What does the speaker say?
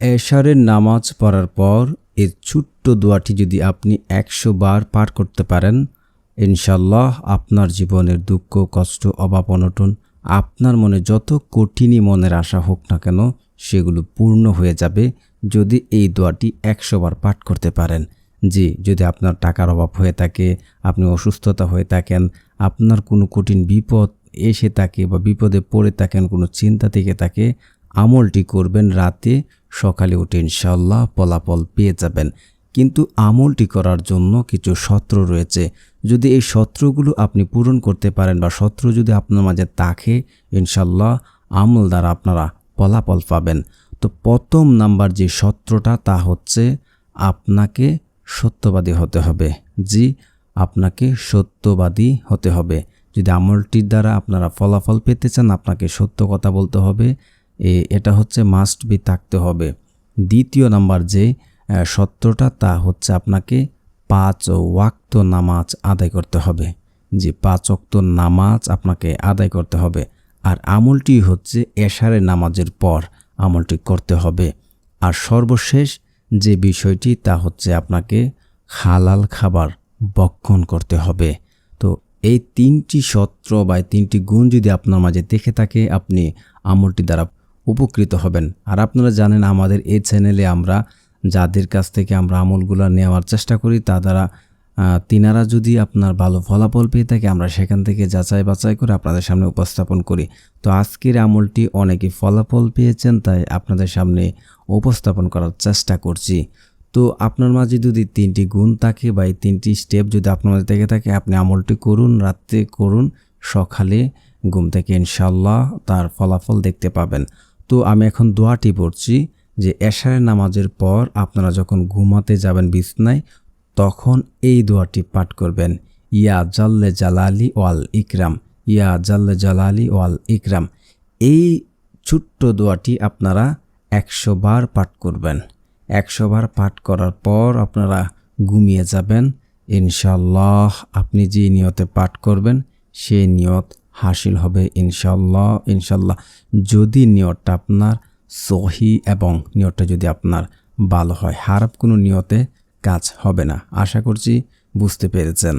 এশারের নামাজ পড়ার পর এই ছোট্ট দোয়াটি যদি আপনি একশো বার পাঠ করতে পারেন, ইনশাল্লাহ আপনার জীবনের দুঃখ, কষ্ট, অভাব, অনটন, আপনার মনে যত কঠিনই মনের আশা হোক না কেন, সেগুলো পূর্ণ হয়ে যাবে যদি এই দোয়াটি একশো বার পাঠ করতে পারেন। জি, যদি আপনার টাকার অভাব হয়ে থাকে, আপনি অসুস্থতা হয়ে থাকেন, আপনার কোনো কঠিন বিপদ এসে থাকে বা বিপদে পড়ে থাকেন, কোনো চিন্তা থেকে থাকে, আমলটি করবেন রাতে সকালে উঠে ইনশাল্লাহ ফলাফল পেয়ে যাবেন। কিন্তু আমলটি করার জন্য কিছু সত্র রয়েছে। যদি এই সত্রগুলো আপনি পূরণ করতে পারেন বা সত্র যদি আপনার মাঝে থাকে ইনশাল্লাহ আমল দ্বারা আপনারা ফলাফল পাবেন। তো প্রথম নাম্বার যে সত্রটা তা হচ্ছে আপনাকে সত্যবাদী হতে হবে। জি, আপনাকে সত্যবাদী হতে হবে। যদি আমলটির দ্বারা আপনারা ফলাফল পেতে চান, আপনাকে সত্য কথা বলতে হবে। এটা হচ্ছে মাস্ট বি থাকতে হবে। দ্বিতীয় নাম্বার যে সত্যটা, তা হচ্ছে আপনাকে পাঁচ ওয়াক্ত নামাজ আদায় করতে হবে। যে পাঁচ ওয়াক্ত নামাজ আপনাকে আদায় করতে হবে। আর আমলটি হচ্ছে এশারের নামাজের পর আমলটি করতে হবে। আর সর্বশেষ যে বিষয়টি, তা হচ্ছে আপনাকে হালাল খাবার বক্ষণ করতে হবে। তো এই তিনটি সত্র বা তিনটি গুণ যদি আপনার মাঝে দেখে থাকে, আপনি আমলটি দ্বারা উপকৃত হবেন। আর আপনারা জানেন, আমাদের এই চ্যানেলে আমরা যাদের কাছ থেকে আমরা আমলগুলো নেওয়ার চেষ্টা করি, তা দ্বারা তিনারা যদি আপনার ভালো ফলাফল পেয়ে থাকে, আমরা সেখান থেকে যাচাই বাছাই করে আপনাদের সামনে উপস্থাপন করি। তো আজকের আমলটি অনেকে ফলাফল পেয়েছেন, তাই আপনাদের সামনে উপস্থাপন করার চেষ্টা করছি। তো আপনার মাঝে যদি তিনটি গুণ থাকে বা এই তিনটি স্টেপ যদি আপনার মাঝে থেকে থাকে, আপনি আমলটি করুন, রাত্রে করুন, সকালে ঘুম থেকে ইনশাল্লাহ তার ফলাফল দেখতে পাবেন। তো আমি এখন দোয়াটি পড়ছি যে এশারের নামাজের পর আপনারা যখন ঘুমাতে যাবেন বিছনায়, তখন এই দোয়াটি পাঠ করবেন। ইয়া জাল্লে জালালি ওয়াল ইকরাম, ইয়া জাল্লে জালালি ওয়াল ইকরাম। এই ছোট্ট দোয়াটি আপনারা একশো বার পাঠ করবেন। একশো বার পাঠ করার পর আপনারা ঘুমিয়ে যাবেন। ইনশাল্লাহ আপনি যে নিয়তে পাঠ করবেন সেই নিয়ত হাসিল হবে ইনশাল্লাহ ইনশাল্লাহ যদি নিয়তটা আপনার সহি এবং নিয়তটা যদি আপনার ভালো হয় হারাপ কোনো নিয়তে কাজ হবে না। আশা করছি বুঝতে পেরেছেন।